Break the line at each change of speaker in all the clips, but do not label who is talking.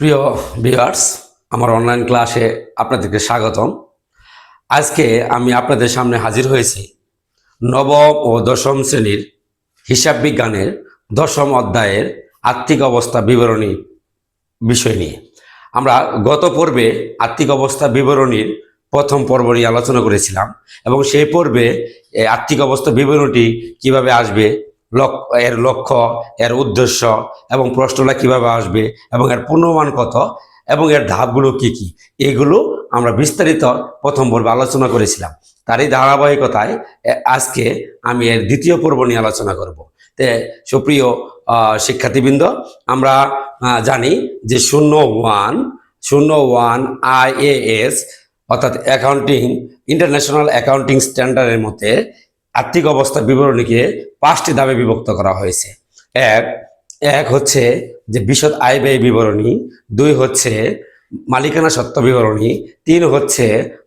প্রিয় ভিউয়ার্স, আমার অনলাইন ক্লাসে আপনাদেরকে স্বাগতম। আজকে আমি আপনাদের সামনে হাজির হয়েছি নবম ও দশম শ্রেণির হিসাব বিজ্ঞানের দশম অধ্যায়ের আর্থিক অবস্থা বিবরণী বিষয় নিয়ে। আমরা গত পর্বে আর্থিক অবস্থা বিবরণীর প্রথম পর্ব নিয়ে আলোচনা করেছিলাম এবং সেই পর্বে আর্থিক অবস্থা বিবরণীটি কীভাবে আসবে এর লক্ষ্য, এর উদ্দেশ্য এবং প্রশ্নটা কীভাবে আসবে এবং এর পূর্ণমান কত এবং এর ধাপগুলো কি কি? এগুলো আমরা বিস্তারিত প্রথম পর্বে আলোচনা করেছিলাম। তারই ধারাবাহিকতায় আজকে আমি এর দ্বিতীয় পর্ব নিয়ে আলোচনা করব। তে, সুপ্রিয় শিক্ষার্থীবৃন্দ, আমরা জানি যে শূন্য ওয়ান শূন্য ওয়ান আইএএস অর্থাৎ অ্যাকাউন্টিং, ইন্টারন্যাশনাল অ্যাকাউন্টিং স্ট্যান্ডার্ডের মতে আর্থিক অবস্থা বিবরণীকে পাঁচটি ধাপে বিভক্ত করা হয়েছে। এক এক হচ্ছে যে বিশদ আয় ব্যয় বিবরণী, দুই হচ্ছে মালিকানা সত্ত্ব বিবরণী, তিন হচ্ছে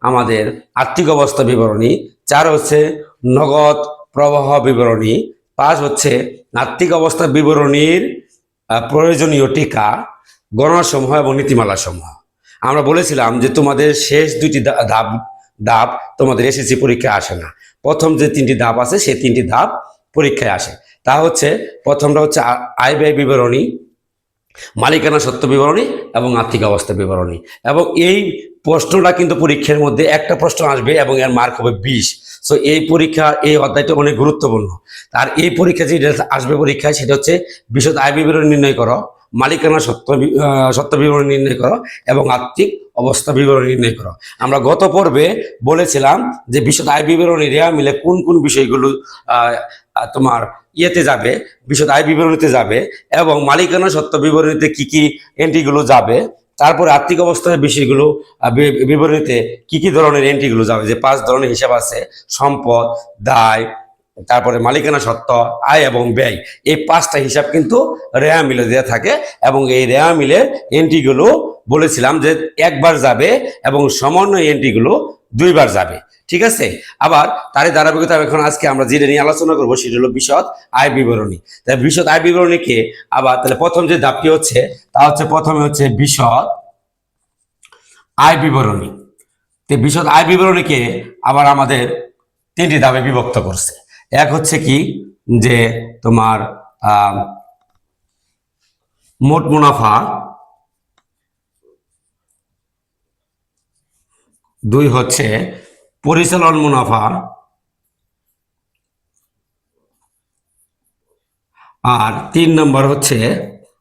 আমাদের আর্থিক অবস্থা বিবরণী, চার হচ্ছে নগদ প্রবাহ বিবরণী, পাঁচ হচ্ছে আর্থিক অবস্থা বিবরণীর প্রয়োজনীয় টিকা, গণনাসমূহ এবং নীতিমালা সমূহ আমরা বলেছিলাম যে তোমাদের শেষ দুটি ধাপ ধাপ তোমাদের এসএসসি পরীক্ষায় আসে না। প্রথম যে তিনটি ধাপ আছে, সেই তিনটি ধাপ পরীক্ষায় আসে। তা হচ্ছে, প্রথমটা হচ্ছে আয় ব্যয় বিবরণী, মালিকানা সত্য বিবরণী এবং আর্থিক অবস্থা বিবরণী। এবং এই প্রশ্নটা কিন্তু পরীক্ষার মধ্যে একটা প্রশ্ন আসবে এবং এর মার্ক হবে বিশ। সো এই পরীক্ষা, এই অধ্যায়টা অনেক গুরুত্বপূর্ণ। আর এই পরীক্ষা যেটা আসবে পরীক্ষায়, সেটা হচ্ছে বিশদ আয় বিবরণী নির্ণয় করো, মালিকানা সত্য সত্য বিবরণী নির্ণয় করো এবং আর্থিক অবস্থা বিবরণী নির্ণয় করো। আমরা গত পর্বে বলেছিলাম যে বিশদ আয় বিবরণী রেয়া মিলে কোন কোন বিষয়গুলো তোমার ইয়েতে যাবে, বিশদ আয় বিবরণীতে যাবে এবং মালিকানা সত্য বিবরণীতে কি কি এন্ট্রিগুলো যাবে, তারপরে আর্থিক অবস্থার বিষয়গুলো বিবরণীতে কি কি ধরনের এন্ট্রিগুলো যাবে, যে পাঁচ ধরনের হিসাব আছে, সম্পদ, দায় তারপরে মালিকানা সত্ত্ব, আয় এবং ব্যয়, এই পাঁচটা হিসাব কিন্তু রেয়া মিলে দেওয়া থাকে এবং এই রেয়া মিলের এন্ট্রিগুলো বলেছিলাম যে একবার যাবে এবং সমন্বয় এন্ট্রিগুলো দুইবার যাবে, ঠিক আছে? আবার তারই ধারাবাহিকতা এখন আজকে আমরা যেটা নিয়ে আলোচনা করব সেটা হলো বিশদ আয় বিবরণী। তাই বিশদ আয় বিবরণীকে আবার তাহলে প্রথম যে ধাপটি হচ্ছে, তা হচ্ছে প্রথমে হচ্ছে বিশদ আয় বিবরণী। বিশদ আয় বিবরণীকে আবার আমাদের তিনটি ধাপে বিভক্ত করছে। এক হচ্ছে কি যে তোমার মোট মুনাফা দুই হচ্ছে পরিচালন মুনাফা আর তিন নম্বর হচ্ছে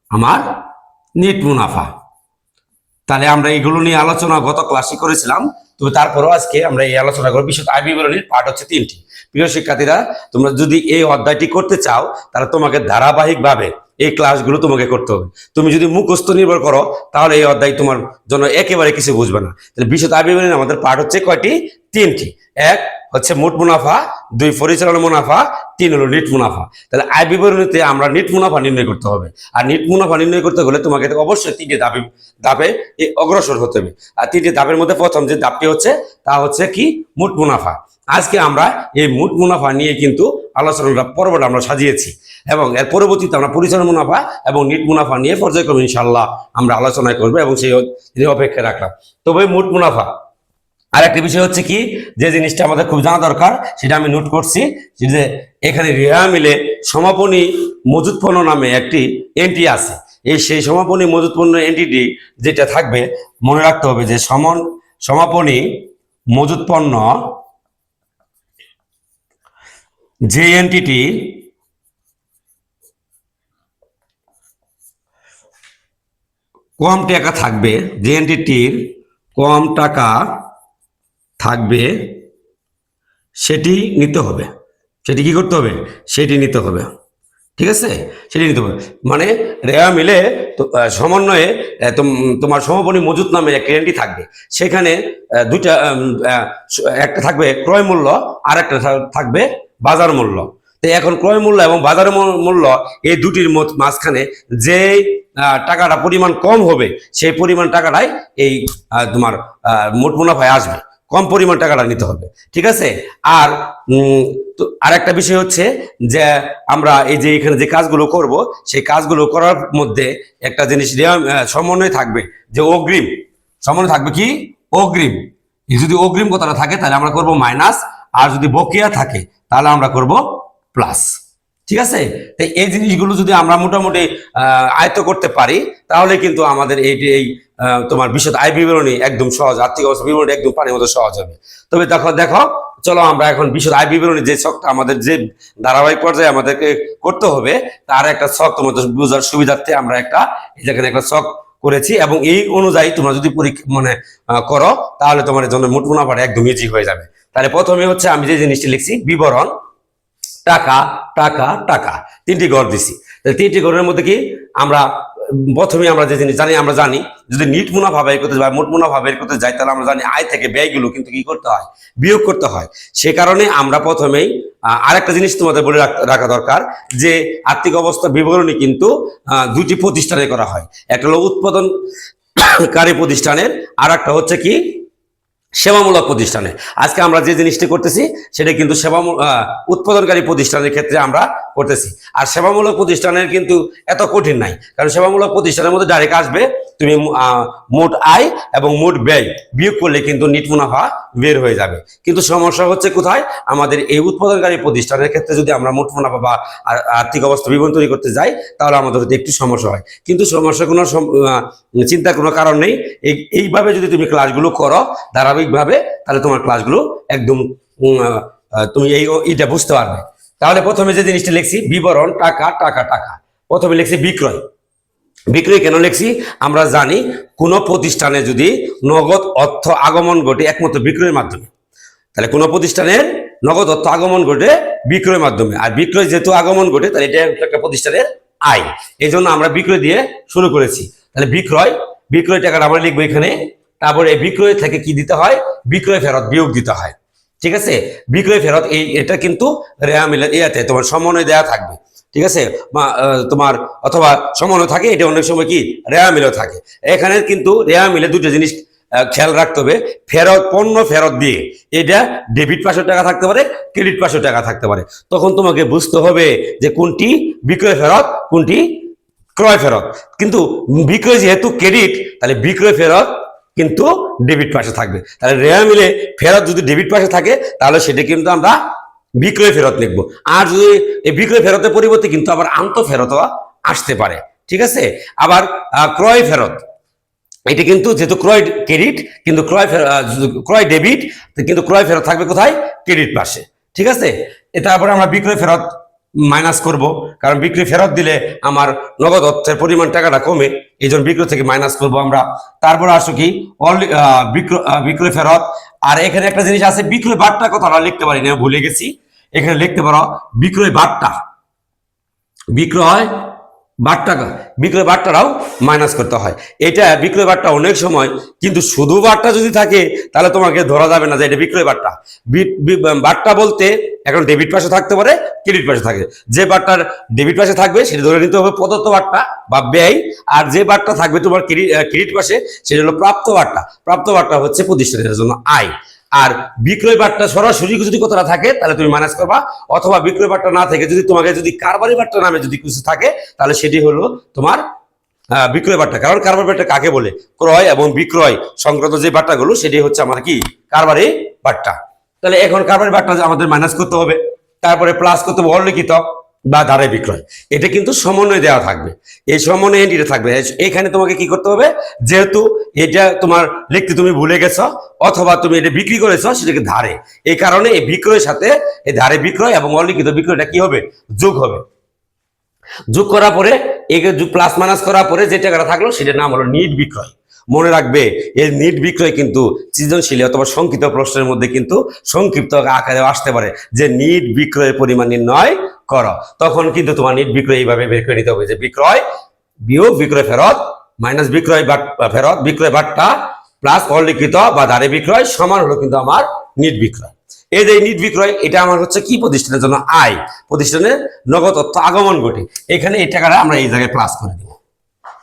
আমার নিট মুনাফা। তাহলে আমরা এইগুলো নিয়ে আলোচনা গত ক্লাসে করেছিলাম তবে তারপরেও আজকে আমরা এই আলোচনা করব বিশেষ আয় বিবরণীর পার্ট হচ্ছে তিনটি। প্রিয় শিক্ষার্থীরা, তোমরা যদি এই অধ্যায়টি করতে চাও, তাহলে তোমাকে ধারাবাহিকভাবে এই ক্লাসগুলো তোমাকে করতে হবে। তুমি যদি মুখস্থ নির্ভর করো, তাহলে এই অধ্যায় তোমার জন্য একেবারে কিছু বুঝবে না। তাহলে বিশদ আয় বিবরণী আমাদের পার্ট হচ্ছে কয়টি? তিনটি। এক হচ্ছে মোট মুনাফা, দুই পরিচালনা মুনাফা, তিন হলো নিট মুনাফা। তাহলে আয় বিবরণীতে আমরা নিট মুনাফা নির্ণয় করতে হবে। আর নিট মুনাফা নির্ণয় করতে হলে তোমাকে অবশ্যই তিনটি দাবি এ অগ্রসর হতে হবে। আর তিনটি ধাপের মধ্যে প্রথম যে ধাপটি হচ্ছে, তা হচ্ছে কি? মোট মুনাফা। আজকে আমরা এই মোট মুনাফা নিয়ে কিন্তু আলোচনাটা পর্বটা আমরা সাজিয়েছি এবং এর পরবর্তীতে আমরা পরিচালনা মুনাফা এবং নিট মুনাফা নিয়ে পর্যায়ক্রমে ইনশাল্লাহ আমরা আলোচনা করব এবং সেই অপেক্ষায় রাখলাম। তবে মোট মুনাফা আর একটা বিষয় হচ্ছে কি, যে জিনিসটা আমাদের খুব জানা দরকার, সেটা আমি নোট করছি, যে এখানে রেয়া মিলে সমাপনী মজুত পণ্য নামে একটি এন্ট্রি আছে। এই সেই সমাপনী মজুত পণ্য এন্ট্রিটি যেটা থাকবে, মনে রাখতে হবে যে সমন সমাপনী মজুত পণ্য যে এন্টিটি কম টাকা থাকবে, যে এন্টিটির কম টাকা থাকবে, সেটি নিতে হবে। সেটি কি করতে হবে? সেটি নিতে হবে। ঠিক আছে? সেটি নিতে হবে। মানে রেয়া মিলে সমন্বয়ে তোম- তোমার সমাপনী মজুত নামে একটা এন্ট্রি থাকবে। সেখানে দুইটা একটা থাকবে ক্রয় মূল্য আর একটা থাকবে বাজার মূল্য। তো এখন ক্রয় মূল্য এবং বাজার মূল্য এই দুটির মাঝখানে যে টাকাটা পরিমাণ কম হবে, সেই পরিমাণ টাকাটাই এই তোমার মোট মুনাফায় আসবে। কম পরিমাণ টাকাটা নিতে হবে, ঠিক আছে? আর তো আরেকটা বিষয় হচ্ছে যে আমরা এই যে এখানে যে কাজগুলো করব, সেই কাজগুলো করার মধ্যে একটা জিনিস সমন্বয় থাকবে যে অগ্রিম। সমন্বয় থাকবে কি? অগ্রিম। যদি অগ্রিম কথাটা থাকে, তাহলে আমরা করব মাইনাস, আর যদি বকেয়া থাকে, তাহলে আমরা করব প্লাস। ঠিক আছে? এই জিনিসগুলো যদি আমরা মোটামুটি আয়ত্ত করতে পারি, তাহলে কিন্তু আমাদের এই এই তোমার বিশদ আয় বিবরণী একদম সহজ, আর্থিক অবস্থা বিবরণী একদম পানির মতো সহজ হবে। তবে দেখো দেখো, চলো আমরা এখন বিশদ আয় বিবরণী যে ছকটা আমাদের যে ধারাবাহিক পর্যায়ে আমাদেরকে করতে হবে, তার একটা ছক তোমাদের বোঝার সুবিধার্থে আমরা একটা যেখানে একটা ছক করেছি, এবং এই অনুযায়ী তোমরা যদি পরীক্ষা মানে করো, তাহলে তোমার জন্য মোট মুনাফাটা একদম ইজি হয়ে যাবে। তাহলে প্রথমে হচ্ছে আমি যে জিনিসটি লিখছি, বিবরণ। টাকা টাকা টাকা। তিনটি ঘর দিছি। তাহলে তিনটি ঘরের মধ্যে কি আমরা, প্রথমে আমরা যে জিনিস জানি, আমরা জানি, যদি নিট মুনাফা বের করতে যাই মোট মুনাফা বের করতে যাই, তাহলে আমরা জানি আয় থেকে ব্যয়গুলো কিন্তু কি করতে হয়? বিয়োগ করতে হয়। সে কারণে আমরা প্রথমেই আরেকটা জিনিস তোমাদের বলে রাখা দরকার, যে আর্থিক অবস্থা বিবরণী কিন্তু দুটি প্রতিষ্ঠানে করা হয়। একটা হলো উৎপাদনকারী প্রতিষ্ঠানের আর একটা হচ্ছে কি সেবামূলক প্রতিষ্ঠানে। আজকে আমরা যে জিনিসটি করতেছি, সেটা কিন্তু সেবা উৎপাদনকারী প্রতিষ্ঠানের ক্ষেত্রে আমরা করতেছি। আর সেবামূলক প্রতিষ্ঠানের কিন্তু এত কঠিন নাই। কারণ সেবামূলক প্রতিষ্ঠানের মধ্যে ডাইরেক্ট আসবে তুমি মোট আয় এবং মোট ব্যয় বিয়োগ করলে কিন্তু নিট মুনাফা বের হয়ে যাবে। কিন্তু সমস্যা হচ্ছে কোথায়? আমাদের এই উৎপাদনকারী প্রতিষ্ঠানের ক্ষেত্রে যদি আমরা মোট মুনাফা বা আর্থিক অবস্থা বিবরণ তৈরি করতে যাই, তাহলে আমাদের হতে একটু সমস্যা হয়। কিন্তু সমস্যা কোনো চিন্তার কোনো কারণ নেই। এই, এইভাবে যদি তুমি ক্লাসগুলো করো ধারাবাহিকভাবে, তাহলে তোমার ক্লাসগুলো একদম তুমি এই এটা বুঝতে পারবে। তাহলে প্রথমে যে জিনিসটা লিখছি, বিবরণ টাকা টাকা টাকা। প্রথমে লিখছি বিক্রয়। বিক্রয় কেন লিখছি? আমরা জানি কোনো প্রতিষ্ঠানে যদি নগদ অর্থ আগমন ঘটে একমাত্র বিক্রয়ের মাধ্যমে, তাহলে কোনো প্রতিষ্ঠানের নগদ অর্থ আগমন ঘটে বিক্রয়ের মাধ্যমে। আর বিক্রয় যেহেতু আগমন ঘটে, তাহলে এটা একটা প্রতিষ্ঠানের আয়। এই জন্য আমরা বিক্রয় দিয়ে শুরু করেছি। তাহলে বিক্রয় বিক্রয় টাকাটা আমরা লিখব এখানে। তারপরে এই বিক্রয় থেকে কি দিতে হয়? বিক্রয় ফেরত বিয়োগ দিতে হয়। ঠিক আছে? বিক্রয় ফেরত, এই, এটা কিন্তু রেয়া মিলে ইয়াতে তোমার সমন্বয় দেওয়া থাকবে। ঠিক আছে? তোমার অথবা সমানও থাকে, এটা অনেক সময় কি? রেয়া মিলেও থাকে। এখানে কিন্তু রেয়া মিলে দুটো জিনিস খেয়াল রাখতে হবে। ফেরত পণ্য ফেরত দিয়ে, এটা ডেবিট পাঁচশো টাকা থাকতে পারে ক্রেডিট পাঁচশো টাকা থাকতে পারে। তখন তোমাকে বুঝতে হবে যে কোনটি বিক্রয় ফেরত, কোনটি ক্রয় ফেরত। কিন্তু বিক্রয় যেহেতু ক্রেডিট তাহলে বিক্রয় ফেরত কিন্তু ডেবিট পাশে থাকবে। তাহলে রেয়া মিলে ফেরত যদি ডেবিট পাশে থাকে, তাহলে সেটা কিন্তু আমরা বিক্রয় ফেরত লিখব। আর যদি এই বিক্রয় ফেরতের পরিবর্তে কিন্তু আবার আন্ত ফেরত আসতে পারে। ঠিক আছে? আবার ক্রয় ফেরত। এটা কিন্তু যেহেতু ক্রয় ক্রেডিট, কিন্তু ক্রয় ক্রয় ডেবিট কিন্তু ক্রয় ফেরত থাকবে কোথায়? ক্রেডিট পাশে। ঠিক আছে? এটা তারপরে আমরা বিক্রয় ফেরত মাইনাস করব, কারণ বিক্রি ফেরত দিলে আমার নগদ অর্থের পরিমাণ টাকাটা কমে এই জন্য বিক্রয় থেকে মাইনাস করব আমরা। তারপরে আসো কি? বিক্রয় বিক্রয় ফেরত। আর এখানে একটা জিনিস আছে, বিক্রয় বার্তা কথাটা লিখতে পারি না ভুলে গেছি। এখানে লিখতে পারো, বিক্রয় বার্তা। বিক্রয় বাট্টা বিক্রয় বাট্টারাও মাইনাস করতে হয়। এটা বিক্রয় বাট্টা অনেক সময়, কিন্তু শুধু বাট্টা যদি থাকে, তাহলে তোমাকে ধরা যাবে না যে এটা বিক্রয় বাট্টা বি- বি- বাট্টা বলতে এখন ডেবিট পাশে থাকতে পারে ক্রেডিট পাশে থাকে। যে বাট্টার ডেবিট পাশে থাকবে, সেটা ধরে নিতে হবে প্রদত্ত বাট্টা বা ব্যয়, আর যে বাট্টা থাকবে তোমার ক্রেডিট পাশে, সেটা হলো প্রাপ্ত বাট্টা প্রাপ্ত বাট্টা হচ্ছে প্রতিষ্ঠানের জন্য আয়। আর বিক্রয় বার্তা সরাসরি যদি কথাটা থাকে, তাহলে তুমি মাইনাস করবা। অথবা বিক্রয় বাট্টা না থাকে যদি তোমাকে যদি কারবারি বাট্টা নামে যদি কিছু থাকে, তাহলে সেটি হলো তোমার বিক্রয় বার্তা কারণ কারবারি বার্তা কাকে বলে? ক্রয় এবং বিক্রয় সংক্রান্ত যে বাট্টাগুলো, সেটি হচ্ছে আমার কি? কারবারি বার্তা তাহলে এখন কারবারি বাট্টা আমাদের মাইনাস করতে হবে। তারপরে প্লাস করতে হবে অলিখিত। বা ধারে বিক্রয়। এটা কিন্তু সমন্বয় দেওয়া থাকবে। এই সমন্বয় এন্ট্রিটা থাকবে। এখানে তোমাকে কি করতে হবে? যেহেতু এটা তোমার লিখতে তুমি ভুলে গেছো, অথবা তুমি এটা বিক্রি করেছ, সেটাকে ধারে। এই কারণে এই বিক্রয়ের সাথে এই ধারে বিক্রয় এবং অলিখিত বিক্রয়টা কি হবে? যোগ হবে। যোগ করার পরে একে প্লাস মাইনাস করার পরে যে টাকাটা থাকল, সেটার নাম হলো নিট বিক্রয়। মনে রাখবে, এই নিট বিক্রয় কিন্তু সৃজনশীল অথবা সংক্ষিপ্ত প্রশ্নের মধ্যে কিন্তু সংক্ষিপ্ত আকারে আসতে পারে। যে নিট বিক্রয়ের পরিমাণ নির্ণয় করো। তখন কিন্তু তোমার নিট বিক্রয় এইভাবে বের করে নিতে হবে যে বিক্রয় বিয়োগ, বিক্রয় ফেরত, মাইনাস বিক্রয় বাট, ফেরত, বিক্রয় বাট্টা প্লাস অলিখিত বা ধারে বিক্রয় সমান হলো কিন্তু আমার নিট বিক্রয়। এই যে নিট বিক্রয়, এটা আমার হচ্ছে কি প্রতিষ্ঠানের জন্য আয়? প্রতিষ্ঠানের নগদ অর্থ আগমন ঘটে। এখানে এই টাকাটা আমরা এই জায়গায় প্লাস করে দিব।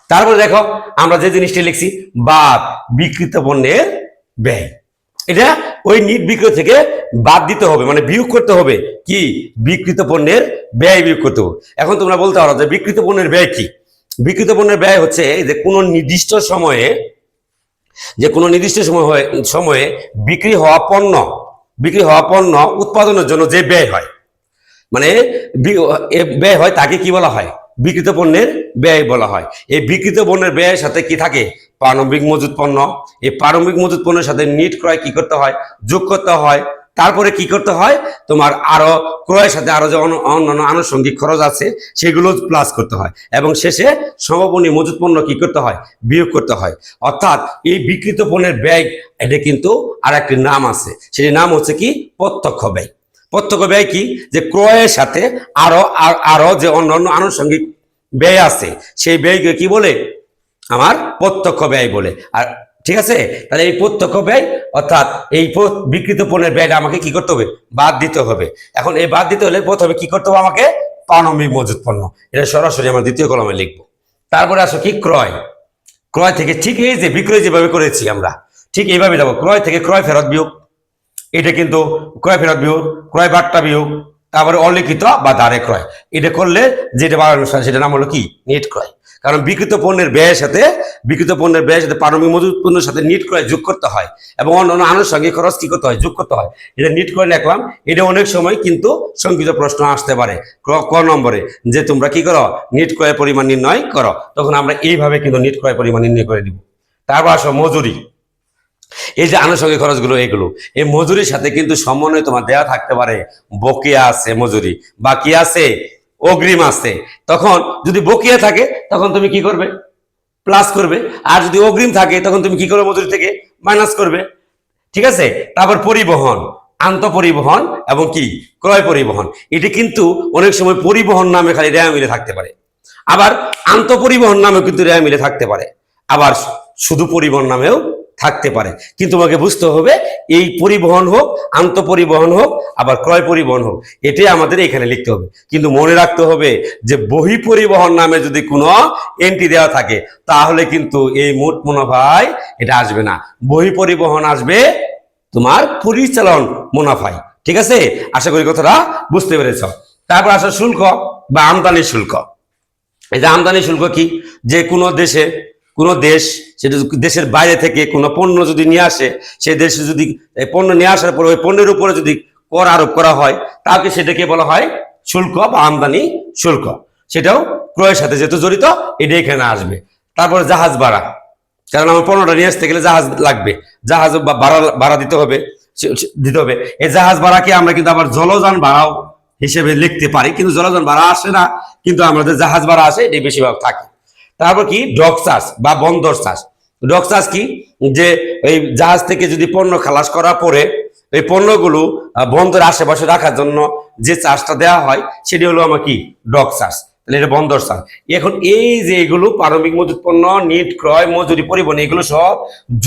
তারপরে দেখো, আমরা যে জিনিসটি লিখছি, বাদ, বিকৃত পণ্যের ব্যয়। এটা ওই নিট বিক্রয় থেকে বাদ দিতে হবে মানে বিয়োগ করতে হবে। কি? বিকৃত পণ্যের ব্যয় বিয়োগ করতে হবে। এখন তোমরা বলতে পারো যে বিকৃত পণ্যের ব্যয় কি? বিকৃত পণ্যের ব্যয় হচ্ছে যে কোনো নির্দিষ্ট সময়ে, যে কোনো নির্দিষ্ট সময় সময়ে বিক্রি হওয়া পণ্য, বিক্রি হওয়া পণ্য উৎপাদনের জন্য যে ব্যয় হয় মানে ব্যয় হয় তাকে কি বলা হয়? বিকৃত পণ্যের ব্যয় বলা হয়। এই বিকৃত পণ্যের ব্যয়ের সাথে কি থাকে? প্রারম্ভিক মজুত পণ্য। এই প্রারম্ভিক মজুত পণ্যের সাথে নিট ক্রয় কি করতে হয়? যোগ করতে হয়। তারপরে কি করতে হয়? তোমার আরও ক্রয়ের সাথে আরও যে অন্য- অন্যান্য আনুষঙ্গিক খরচ আছে, সেগুলো প্লাস করতে হয়। এবং শেষে সমাপনী মজুত পণ্য কি করতে হয়? বিয়োগ করতে হয়। অর্থাৎ এই বিকৃত পণ্যের ব্যয়, এটা কিন্তু আর একটি নাম আছে। সেটি নাম হচ্ছে কি? প্রত্যক্ষ ব্যয়। প্রত্যক্ষ ব্যয় কি? যে ক্রয়ের সাথে আরও, আর- আরও যে অন্যান্য আনুষঙ্গিক ব্যয় আছে, সেই ব্যয়কে কি বলে? আমার প্রত্যক্ষ ব্যয় বলে। আর ঠিক আছে? তাহলে এই প্রত্যক্ষ ব্যয়, অর্থাৎ এই বিকৃত পণ্যের ব্যয়টা আমাকে কি করতে হবে? বাদ দিতে হবে। এখন এই বাদ দিতে হলে প্রথমে কি করতে হবে আমাকে? প্রারম্ভিক মজুত পণ্য। এটা সরাসরি আমরা দ্বিতীয় কলমে লিখব। তারপরে আসো কি? ক্রয়। ক্রয় থেকে ঠিক এই যে বিক্রয় যেভাবে করেছি আমরা, ঠিক এইভাবে যাব ক্রয় থেকে ক্রয় ফেরত বিয়োগ। এটা কিন্তু ক্রয় ফেরত বিয়োগ, ক্রয় বার্তা বিয়োগ, তারপরে অলিখিত বা দাঁড়ে ক্রয়। এটা করলে যেটা বাড়ানো সেটা নাম হলো কি? নেট ক্রয়। কারণ বিকৃত পণ্যের ব্যয়ের সাথে বিকৃত পণ্যের ব্যয়ের সাথে প্রারম্ভিক মজুত পণ্যের সাথে নিট ক্রয় যোগ করতে হয় এবং অন্যান্য আনুষঙ্গিক খরচ কি করতে হয়? যোগ করতে হয়। এটা নিট ক্রয় লিখলাম এটা অনেক সময় কিন্তু সংকিত প্রশ্ন আসতে পারে ক- ক নম্বরে, যে তোমরা কি করো? নিট ক্রয়ের পরিমাণ নির্ণয় করো। তখন আমরা এইভাবে কিন্তু নিট ক্রয় পরিমাণ নির্ণয় করে দিব। তারপর আসো মজুরি। এই যে আনুষঙ্গিক খরচগুলো এগুলো, এই মজুরির সাথে কিন্তু সমন্বয় তোমার দেয়া থাকতে পারে। বকেয়া আছে মজুরি বা কি আছে, অগ্রিম আছে। তখন যদি বকেয়া থাকে, তখন তুমি কি করবে? প্লাস করবে। আর যদি অগ্রিম থাকে, তখন তুমি কি করবে মজুরি থেকে? মাইনাস করবে। ঠিক আছে? তারপর পরিবহন, আন্ত পরিবহন এবং কি? ক্রয় পরিবহন। এটি কিন্তু অনেক সময় পরিবহন নামে খালি রেয়া মিলে থাকতে পারে। আবার আন্ত পরিবহন নামেও কিন্তু রেয়া মিলে থাকতে পারে। আবার শুধু পরিবহন নামেও থাকতে পারে। কিন্তু তোমাকে বুঝতে হবে, এই পরিবহন হোক আন্ত পরিবহন হোক, আবার ক্রয় পরিবহন হোক, এটাই আমাদের এখানে লিখতে হবে। কিন্তু মনে রাখতে হবে যে বহি পরিবহন নামে যদি কোনো এন্ট্রি দেওয়া থাকে, তাহলে কিন্তু এই মোট মুনাফায় এটা আসবে না। বহি পরিবহন আসবে তোমার পরিচালন মুনাফায়। ঠিক আছে? আশা করি কথাটা বুঝতে পেরেছ। তারপর আসে শুল্ক বা আমদানি শুল্ক। এই যে আমদানি শুল্ক কি? যে কোনো দেশে কোনো দেশ সেটা দেশের বাইরে থেকে কোনো পণ্য যদি নিয়ে আসে সেই দেশে যদি পণ্য নিয়ে আসার পর ওই পণ্যের উপরে যদি কর আরোপ করা হয় তাহলে সেটাকে বলা হয় শুল্ক বা আমদানি শুল্ক। সেটাও ক্রয়ের সাথে যেহেতু জড়িত এটা এখানে আসবে। তারপরে জাহাজ ভাড়া। কারণ আমার পণ্যটা নিয়ে আসতে গেলে জাহাজ লাগবে। জাহাজ বা ভাড়া ভাড়া দিতে হবে, সে- সে- দিতে হবে। এই জাহাজ ভাড়াকে আমরা কিন্তু আবার জলযান ভাড়াও হিসেবে লিখতে পারি। কিন্তু জলযান ভাড়া আসে না, কিন্তু আমাদের জাহাজ ভাড়া আসে এটি বেশিরভাগ থাকে। তারপর কি? ডক চার্জ বা বন্দর চার্জ ডক চার্জ কি? যে এই জাহাজ থেকে যদি পণ্য খালাস করার পরে এই পণ্যগুলো আহ, বন্দরের আশেপাশে রাখার জন্য যে চাষটা দেওয়া হয় সেটি হলো আমার কি? ডক তাহলে এটা বন্দর চাষ। এখন এই যে এগুলো প্রারম্ভিক মজুত পণ্য নিট ক্রয় মজুরি পরিবহন এগুলো সব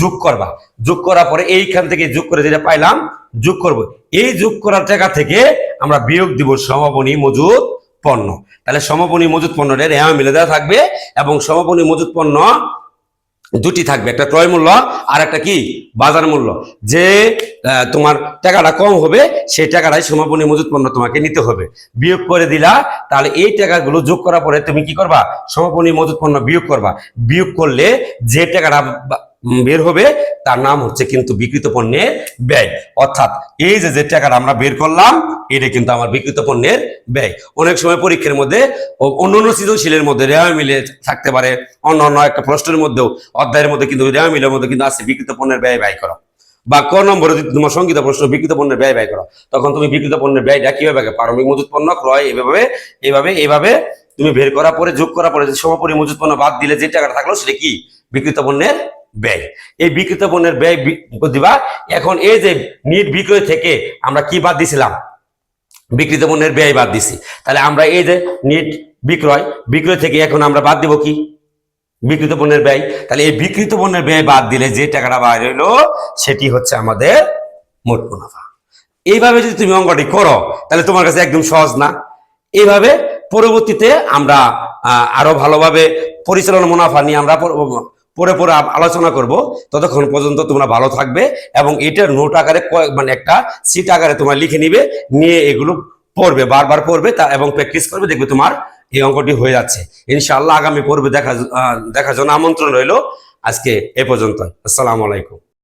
যোগ করবা। যোগ করার পরে এইখান থেকে যোগ করে যেটা পাইলাম যোগ করব। এই যোগ করার টাকা থেকে আমরা বিয়োগ দিব সমাপনী মজুত পণ্য। তাহলে সমাপনী মজুত পণ্যটা রেহা মিলে দেওয়া থাকবে এবং সমাপনী মজুত পণ্য দুটি থাকবে। একটা ক্রয় মূল্য আর একটা কি? বাজার মূল্য। যে তোমার টাকাটা কম হবে, সেই টাকাটাই সমাপনী মজুত পণ্য তোমাকে নিতে হবে। বিয়োগ করে দিলা, তাহলে এই টাকাগুলো যোগ করার পরে তুমি কি করবা? সমাপনী মজুত পণ্য বিয়োগ করবা। বিয়োগ করলে যে টাকাটা বের হবে, তার নাম হচ্ছে কিন্তু বিকৃত পণ্যের ব্যয়। অর্থাৎ এই যে যে টাকাটা আমরা বের করলাম, এটা কিন্তু আমার বিকৃত পণ্যের ব্যয়। অনেক সময় পরীক্ষার মধ্যে অন্য অন্য সৃজনশীলের মধ্যে রেওয়া মিলে থাকতে পারে, অন্য অন্য একটা প্রশ্নের মধ্যেও, অধ্যায়ের মধ্যে কিন্তু রেওয়া মিলের মধ্যে কিন্তু আছে বিকৃত পণ্যের ব্যয় ব্যয় করা। বা ক নম্বরে যদি তোমার সংগীত প্রশ্ন, বিকৃত পণ্যের ব্যয় ব্যয় করো, তখন তুমি বিকৃত পণ্যের ব্যয়টা কীভাবে আগে, প্রারম্ভিক মজুত পণ্য, ক্রয়, এভাবে এইভাবে এইভাবে তুমি বের করার পরে, যোগ করার পরে সমাপরি মজুত পণ্য বাদ দিলে যে টাকাটা থাকল, সেটা কি? বিকৃত পণ্যের ব্যয়। এই বিকৃত পণ্যের ব্যয় দিবা এখন এই যে নিট বিক্রয় থেকে আমরা কি বাদ দিছিলাম? বিকৃত পণ্যের ব্যয় বাদ দিছি। তাহলে আমরা এই যে নিট বিক্রয় বিক্রয় থেকে এখন আমরা বাদ দিব কি? বিকৃত পণ্যের ব্যয়। তাহলে এই বিকৃত পণ্যের ব্যয় বাদ দিলে যে টাকাটা বাইরে হইল, সেটি হচ্ছে আমাদের মোট মুনাফা। এইভাবে যদি তুমি অঙ্কটি করো, তাহলে তোমার কাছে একদম সহজ না। এইভাবে পরবর্তীতে আমরা আরও ভালোভাবে পরিচালনা মুনাফা নিয়ে আমরা পর- পরে আলোচনা করব। ততক্ষণ পর্যন্ত তোমরা ভালো থাকবে এবং এটার নোট আকারে মানে একটা সিট আকারে তোমার লিখে নিবে, নিয়ে এগুলো পড়বে, বারবার পড়বে তা এবং প্র্যাকটিস করবে, দেখবে তোমার এই অঙ্কটি হয়ে যাচ্ছে। ইনশাআল্লাহ আগামী পর্বে দেখা দেখার জন্য আমন্ত্রণ রইল। আজকে এ পর্যন্ত আসসালামু আলাইকুম।